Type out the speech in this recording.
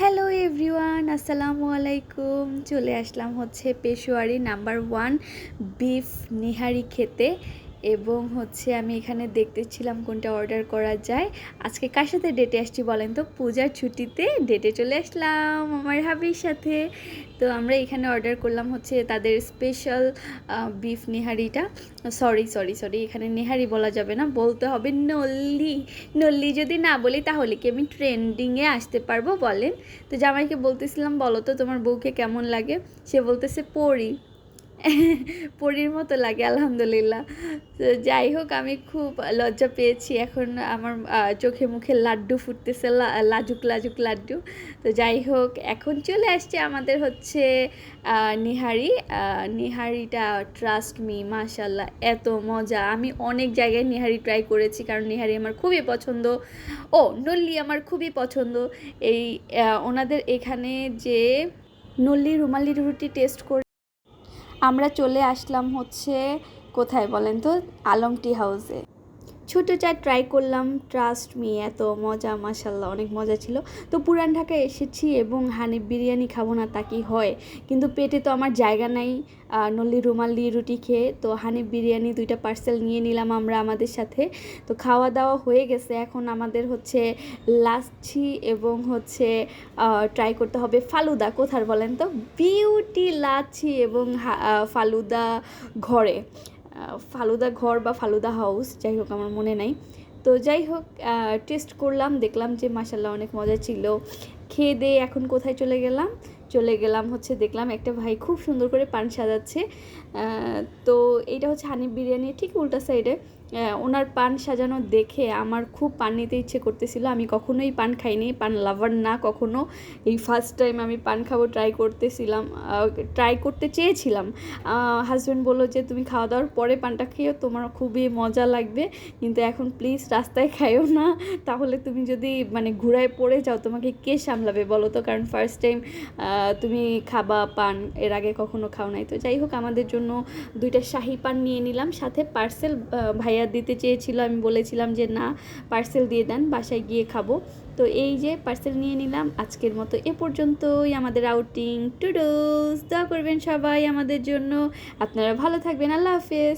Hello everyone আসসালামু আলাইকুম চলে আসলাম হচ্ছে Peshawari number one beef nihari খেতে। এবং হচ্ছে আমি এখানে দেখতেছিলাম কোনটা অর্ডার করা যায়। আজকে কার সাথে ডেটে আসছি বলেন তো? পূজার ছুটিতে ডেটে চলে আসলাম আমার হাবির সাথে। তো আমরা এখানে অর্ডার করলাম হচ্ছে তাদের স্পেশাল বিফ নেহারিটা। সরি সরি সরি এখানে নেহারি বলা যাবে না, বলতে হবে নল্লি। নল্লি যদি না বলি তাহলে কি আমি ট্রেন্ডিংয়ে আসতে পারব বলেন? তো জামাইকে বলতেছিলাম, বলো তো তোমার বউকে কেমন লাগে? সে বলতেছে পড়ি পরীর মতো লাগে, আলহামদুলিল্লাহ। তো যাই হোক, আমি খুব লজ্জা পেয়েছি। এখন আমার চোখে মুখে লাড্ডু ফুটতেছে লাজুক লাজুক লাড্ডু। তো যাই হোক, এখন চলে আসছে আমাদের হচ্ছে নিহারি। নিহারিটা ট্রাস্ট মি মাশাল্লাহ এত মজা। আমি অনেক জায়গায় নিহারি ট্রাই করেছি, কারণ নিহারি আমার খুবই পছন্দ। ও, নল্লি আমার খুবই পছন্দ। এই ওনাদের এখানে যে নল্লি রুমালি রুটি টেস্ট করে আমরা চলে আসলাম হচ্ছে কোথায় বলেন তো? আলম টি হাউসে ছোটো চা ট্রাই করলাম ট্রাস্ট মি এত মজা মাসাল্লাহ অনেক মজা ছিল। তো পুরান ঢাকায় এসেছি এবং হানিফ বিরিয়ানি খাব না তা কি হয়? কিন্তু পেটে তো আমার জায়গা নাই নল্লি রুমালি রুটি খেয়ে, তো হানিফ বিরিয়ানি দুইটা পার্সেল নিয়ে নিলাম আমরা আমাদের সাথে। তো খাওয়া দাওয়া হয়ে গেছে, এখন আমাদের হচ্ছে লাচ্ছি এবং হচ্ছে ট্রাই করতে হবে ফালুদা, কোথার বলেন তো? বিউটি লাচ্ছি এবং ফালুদা ঘরে। ফালুদা ঘর বা ফালুদা হাউস যাই হোক আমার মনে নাই। তো যাই হোক টেস্ট করলাম, দেখলাম যে মাসাল্লাহ অনেক মজা ছিল। খেয়ে দিয়ে এখন কোথায় চলে গেলাম? চলে গেলাম হচ্ছে দেখলাম একটা ভাই খুব সুন্দর করে পান সাজাচ্ছে। তো এইটা হচ্ছে হানিফ বিরিয়ানি ঠিক উল্টা সাইডে ওনার পান সাজানো দেখে আমার খুব পান নিতে ইচ্ছে করতেছিল। আমি কখনোই পান খাইনি, পান লাভার না, কখনো। এই ফার্স্ট টাইম আমি পান খাব ট্রাই করতেছিলাম ট্রাই করতে চেয়েছিলাম। হাজব্যান্ড বলল যে, তুমি খাওয়া দাওয়ার পরে পানটা খেয়েও তোমার খুবই মজা লাগবে। কিন্তু এখন প্লিজ রাস্তায় খাইও না। তাহলে তুমি যদি মানে ঘুরায় পড়ে যাও, তোমাকে কে সামলাবে বলো তো? কারণ ফার্স্ট টাইম তুমি খাবা, পান, এর আগে কখনো খাও নাই। তো যাই হোক, আমাদের জন্য দুইটা শাহি পান নিয়ে নিলাম। সাথে পার্সেল ভাইয়া দিতে চেয়েছিল, আমি বলেছিলাম যে না পার্সেল দিয়ে দেন, বাসায় গিয়ে খাব। তো এই যে পার্সেল নিয়ে নিলাম, আজকের মতো এ পর্যন্তই। আমাদের আউটিং টুডুস দোয়া করবেন সবাই আমাদের জন্য। আপনারা ভালো থাকবেন, আল্লাহ হাফেজ।